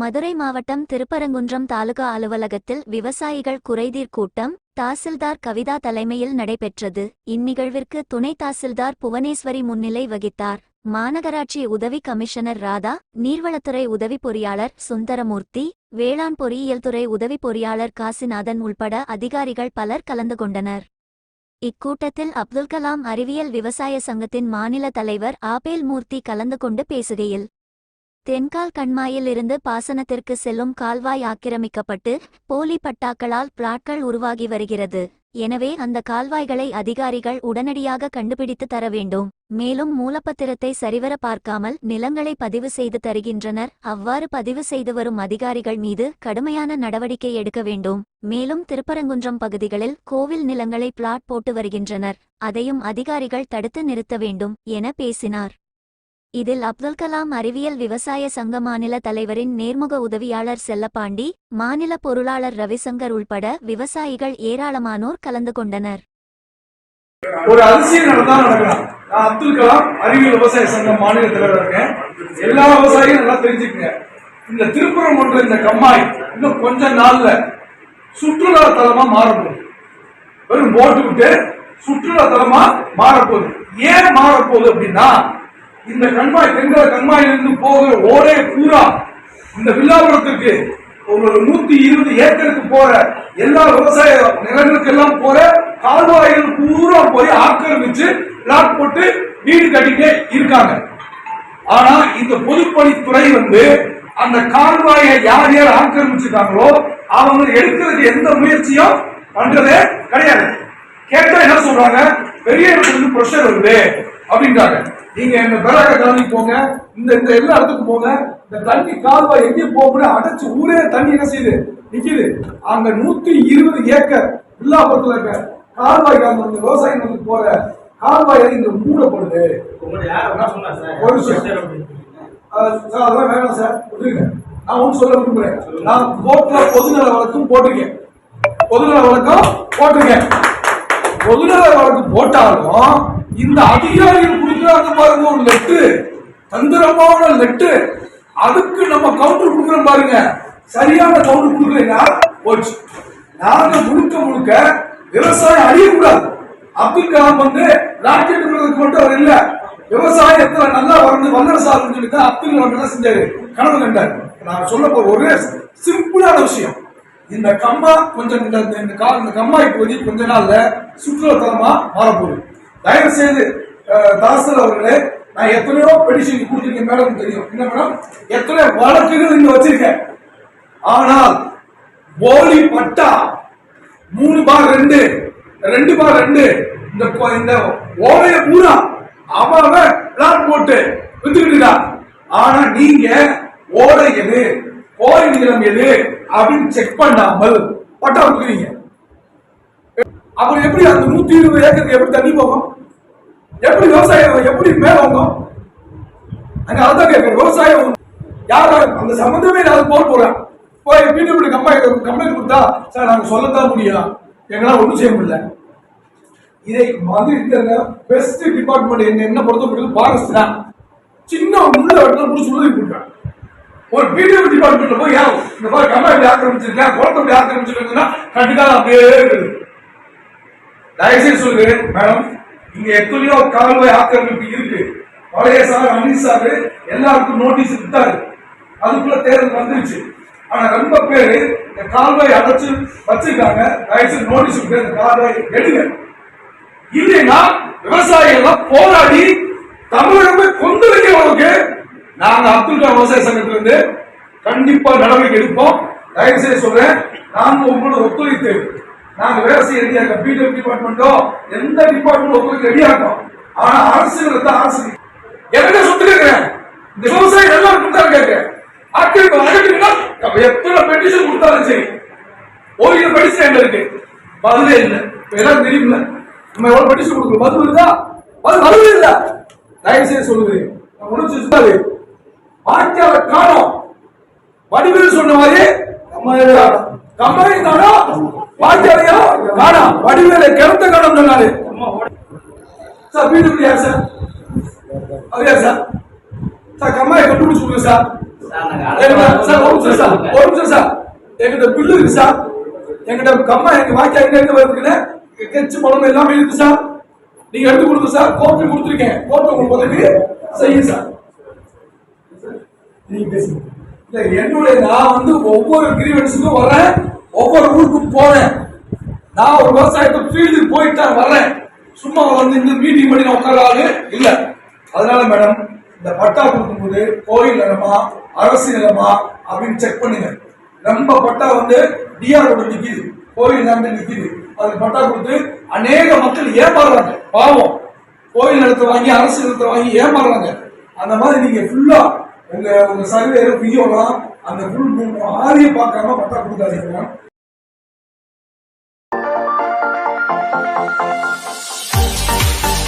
மதுரை மாவட்டம் திருப்பரங்குன்றம் தாலுகா அலுவலகத்தில் விவசாயிகள் குறைதீர் கூட்டம் தாசில்தார் கவிதா தலைமையில் நடைபெற்றது. இந்நிகழ்விற்கு துணை தாசில்தார் புவனேஸ்வரி முன்னிலை வகித்தார். மாநகராட்சி உதவி கமிஷனர் ராதா நீர்வளத்துறை உதவி பொறியாளர் சுந்தரமூர்த்தி வேளாண் பொறியியல் துறை உதவி பொறியாளர் காசிநாதன் உள்பட அதிகாரிகள் பலர் கலந்து கொண்டனர். இக்கூட்டத்தில் அப்துல் கலாம் அறிவியல் விவசாய சங்கத்தின் மாநில தலைவர் ஆபேல் மூர்த்தி கலந்து கொண்டு பேசுகையில் தென்கால் கண்மாயிலிருந்து பாசனத்திற்கு செல்லும் கால்வாய் ஆக்கிரமிக்கப்பட்டு போலி பட்டாக்களால் பிளாட்கள் உருவாகி வருகிறது. எனவே அந்த கால்வாய்களை அதிகாரிகள் உடனடியாக கண்டுபிடித்து தர வேண்டும். மேலும் மூலப்பத்திரத்தை சரிவர பார்க்காமல் நிலங்களை பதிவு செய்து தருகின்றனர். அவ்வாறு பதிவு செய்து வரும் அதிகாரிகள் மீது கடுமையான நடவடிக்கை எடுக்க வேண்டும். மேலும் திருப்பரங்குன்றம் பகுதிகளில் கோவில் நிலங்களை பிளாட் போட்டு வருகின்றனர். அதையும் அதிகாரிகள் தடுத்து நிறுத்த வேண்டும் என பேசினார். இதில் அப்துல் கலாம் அறிவியல் விவசாய சங்க மாநில தலைவரின் நேர்முக உதவியாளர் செல்லப்பாண்டி மாநில பொருளாளர் ரவிசங்கர் உள்பட விவசாயிகள் ஏராளமானோர் கலந்து கொண்டனர். ஒரு அதிசயம் நடந்தா நடக்கலாம். நான் அப்துல் கலாம் அறிவியல் விவசாய சங்கம் மாநில தலைவர் இருக்கேன். எல்லா விவசாயியும் நல்லா தெரிஞ்சுக்கங்க. இந்த திருப்புறம் திருப்பரங்குன்ற இந்த கம்மாய் இன்னும் கொஞ்ச நாள்ல சுற்றுலா தலமா மாறப்போகுது. வெறும் போட்டு விட்டு சுற்றுலா தலமா மாறப்போகுது. ஏன் மாறப்போகுது அப்படின்னா இந்த கண்மாய் தென்கல கண்மாயிலிருந்து போகிற ஓரே பூரா இந்த வில்லாபுரத்துக்கு ஒரு நூத்தி இருபது ஏக்கருக்கு போற எல்லா விவசாய நிலங்களுக்கு எல்லாம் போற கால்வாய்கள் பூரா போய் ஆக்கிரமிச்சு பிளாட் போட்டு வீடு கட்டிட்டே இருக்காங்க. ஆனா இந்த பொதுப்பணித்துறை வந்து அந்த கால்வாயை யார் யார் ஆக்கிரமிச்சிருக்காங்களோ அவங்க எடுக்கிறதுக்கு எந்த முயற்சியும் பண்றதே கிடையாது. கேட்டா என்ன சொல்றாங்க? பெரிய இடத்துல ப்ரெஷர் வருது அப்படின்றாங்க. நீங்க இந்த பெராக காலனி போங்க இந்த இந்த எல்லா இடத்துக்கும் போங்க இந்த தண்ணி கால்வாய் எங்கேயும் போக முடியாது அடைச்சு ஊரே தண்ணி என்ன செய்யுது? நிக்குது. அங்க நூத்தி இருபது ஏக்கர் வில்லாபுரத்துல இருக்க கால்வாய் அந்த விவசாயிகளுக்கு போற கால்வாய் இங்க மூடப்படுது. ஒரு அதெல்லாம் வேணாம் சார். விட்டுருங்க. நான் ஒன்றும் சொல்ல விரும்புறேன். நான் கோர்ட்ல பொதுநல வழக்கும் போட்டிருக்கேன். பொதுநல வழக்கம் போட்டிருக்கேன். பொதுநல வழக்கு போட்டாலும் இந்த அதிகாரிகள் கொடுக்குறாங்க பாருங்க ஒரு லெட்டு. தந்திரமான லெட்டு. அதுக்கு நம்ம கவுண்டர் கொடுக்குறோம் பாருங்க. சரியான கவுண்டர் கொடுக்கலைன்னா போச்சு. நாங்க முழுக்க முழுக்க விவசாயம் அழியக்கூடாது. அப்துல் கலாம் வந்து ராக்கெட் விடுறதுக்கு மட்டும் அவர் இல்ல. விவசாயத்துல நல்லா வளர்ந்து வல்லரசு ஆகும்னு சொல்லி தான் அப்துல் கலாம் என்ன செஞ்சாரு? கனவு கண்டாரு. நான் சொல்ல போற ஒரே சிம்பிளான விஷயம். இந்த கம்மா கொஞ்சம் இந்த இந்த- இந்த கம்மாய் கொஞ்ச நாள்ல சுற்றுலா தலமா மாறப்போகுது. தயவு செய்து தாசர் அவர்களே நான் எத்தனையோ பெடிஷன் கொடுத்துருக்கேன் மேடம் தெரியும். என்ன மேடம்? எத்தனையோ வழக்குகள் இங்க வச்சிருக்கேன். ஆனால் போலி பட்டா மூணு பார் ரெண்டு ரெண்டு பார் ரெண்டு இந்த இந்த ஓலைய பூரா அவன் பிளாட் போட்டு வித்துக்கிட்டு ஆனா நீங்க ஓலை எது கோயில் நிலம் எது அப்படின்னு செக் பண்ணாமல் பட்டா கொடுக்குறீங்க. அப்புறம் எப்படி அந்த நூத்தி இருபது ஏக்கருக்கு எப்படி தண்ணி போகும்? எப்படி விவசாயம் எப்படி மேல வந்தோம் அங்க அதுதான் கேட்கணும் விவசாயம் யாரும் அந்த சம்பந்தமே இல்லாத போர் போறேன் போய் பிடபிள்யூ கம்பெனி கம்ப்ளைண்ட் கொடுத்தா சார் நாங்கள் சொல்லத்தான் முடியும். எங்களால் ஒன்றும் செய்ய முடியல. இதை வந்து இருக்கிற பெஸ்ட் டிபார்ட்மெண்ட் என்ன என்ன பொறுத்த முடியும் ஃபாரஸ்ட் தான். சின்ன முள்ள வெட்டில முடிச்சு உதவி கொடுக்குறாங்க ஒரு பிடிஎஃப் டிபார்ட்மெண்ட்ல போய் ஏன் இந்த மாதிரி கம்பெனி ஆக்கிரமிச்சிருக்கேன் குளத்தை அப்படி ஆக்கிரமிச்சிருக்கேன்னா கண்டிப்பாக அப்படியே இருக்குது. தயவுசெய்து சொல்கிறேன் மேடம். இங்க எத்தனையோ கால்வாய் ஆக்கிரமிப்பு இருக்கு. பழைய சார் அமித் சார் எல்லாருக்கும் நோட்டீஸ் விட்டாரு. அதுக்குள்ள தேர்தல் வந்துருச்சு. ஆனா ரொம்ப பேரு இந்த கால்வாய் அடைச்சு வச்சிருக்காங்க. தயவுசெய்து நோட்டீஸ் விட்டு இந்த கால்வாய் எடுங்க. இல்லைன்னா விவசாயிகள் போராடி தமிழகமே கொந்தளிக்க அளவுக்கு நாங்க அப்துல் கலாம் விவசாய சங்கத்திலிருந்து கண்டிப்பா நடவடிக்கை எடுப்போம். தயவு செய்ய சொல்றேன் நாங்க உங்களோட ஒத்துழைத்து நாங்க வேலை செய்ய ரெடியா இருக்கோம். பிடபிள்யூ டிபார்ட்மெண்டோ எந்த டிபார்ட்மெண்ட் உங்களுக்கு ரெடியா இருக்கோம். ஆனா அரசுகளை தான் அரசு என்ன சொத்து கேட்கிறேன் இந்த விவசாயி எல்லாரும் கொடுத்தாரு கேட்க ஆட்கள் அகற்றினா எத்தனை பெட்டிஷன் கொடுத்தாலும் சரி ஓய்வு படிச்சு என்ன இருக்கு. பதிலே இல்லை. எல்லாம் எல்லாரும் தெரியுமில்ல நம்ம எவ்வளவு பெட்டிஷன் கொடுக்கணும் பதில் இருந்தா பதில் பதில் இல்ல. தயவு செய்து சொல்லுகிறேன் நான் உணர்ச்சி சொல்லாது வாக்கியால காணோம். வடிவேல் சொன்ன மாதிரி கம்பெனி காணோம் வாக்கியாலையா காணோம் வடிவேலை கிணத்த காணோம் சொன்னாரு சார் வீட்டுக்கு யார் சார்? யார் சார்? சார் கம்மாயை கண்டுபிடிச்சு கொடுங்க சார் சார், ஒரு நிமிஷம் சார், வாரம் ஒரு நிமிஷம் சார். என்கிட்ட பில்லு இருக்கு சார். என்கிட்ட கம்மா எங்க வாக்கியா எங்க எங்க வருதுன்னு கெச்சு பணம் எல்லாமே இருக்கு சார். நீங்க எடுத்து கொடுங்க சார். கோர்ட்டு கொடுத்துருக்கேன். கோர்ட்டு உங்களுக்கு உதவி செய்யுங்க சார். நீங்க பேசுங்க. என்னுடைய நான் வந்து ஒவ்வொரு கிரீவன்ஸுக்கும் வரேன் ஒவ்வொரு ஊருக்கும் போறேன். நான் ஒரு விவசாயத்தை ஃபீல்டுக்கு போயிட்டு தான் வர்றேன். சும்மா வந்து இந்த மீட்டிங் பண்ணி நான் உட்கார ஆளு இல்ல. அதனால மேடம் இந்த பட்டா கொடுக்கும்போது கோயில் நிலமா அரசு நிலமா அப்படின்னு செக் பண்ணுங்க. நம்ம பட்டா வந்து டிஆர் ஓட நிக்குது. கோயில் நிலத்தை நிக்குது. அதுக்கு பட்டா கொடுத்து அநேக மக்கள் ஏமாறுறாங்க. பாவம். கோயில் நிலத்தை வாங்கி அரசு நிலத்தை வாங்கி ஏமாறுறாங்க. அந்த மாதிரி நீங்க ஃபுல்லா உங்க உங்க சர்வேரு பியோனா அந்த ஃபுல் பூம் ஆரியம் பார்க்காம பட்டா கொடுக்காதீங்க. Thank